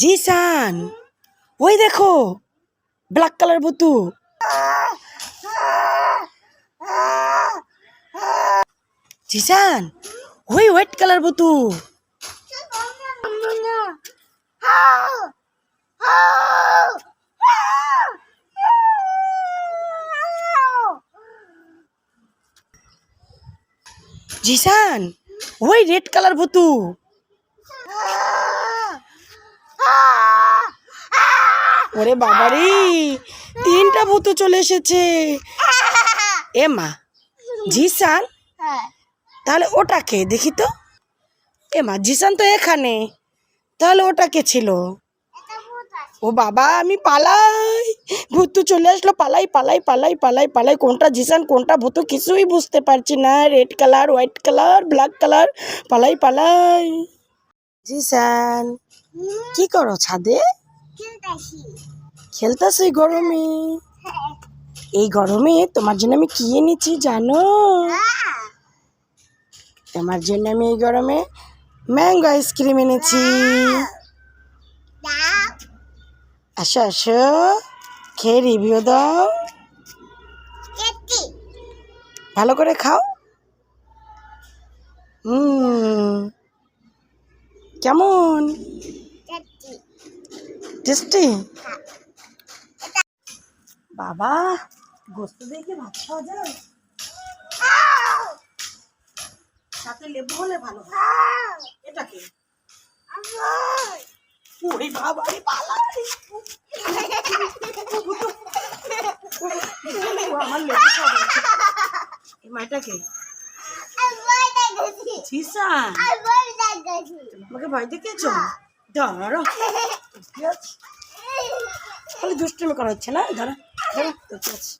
জিসান, ওই দেখো black colour বুতু। Jisan, ওই হোয়াইট কালার বুতু। জিসান, ওই রেড কালার বুতু। ওরে বাবারি, তিনটা ভূত চলে এসেছে। এ মা জিসান তাহলে ওটা কে? দেখি তো। এ মা জিসান তো এখানে। তাহলে ওটা কে ছিল? ও বাবা, আমি পালাই। ভূত তো চলে আসলো, পালাই পালাই পালাই পালাই পালাই। কোনটা জিসান কোনটা ভূত, কিছুই বুঝতে পারছি না। Red colour, white colour, black colour, পালাই পালাই। জিসান কি করো ছাদে? খেলতেছ এই গরমে? এই গরমে তোমার জন্য আমি কি এনেছি জানো? তোমার জন্য আমি এই গরমে ম্যাঙ্গো আইসক্রিম এনেছি। আসো আসো খেয়ে রিভিউ দাও। ভালো করে খাও। হুম কেমন? টেস্টি। বাবা গোস্ত দিয়ে কি ভাত খাওয়া যায়? সাথে লেবু হলে ভালো। এটা কি? ওরে বাবা রে পালাই ও আমার লেবু খাবে এই মাটা কে? ছিসা? আমাকে ভয় দেখিয়েছো? আছে? খালি দুষ্টুমি করা হচ্ছে না? ধরো দাঁড়া তো আছে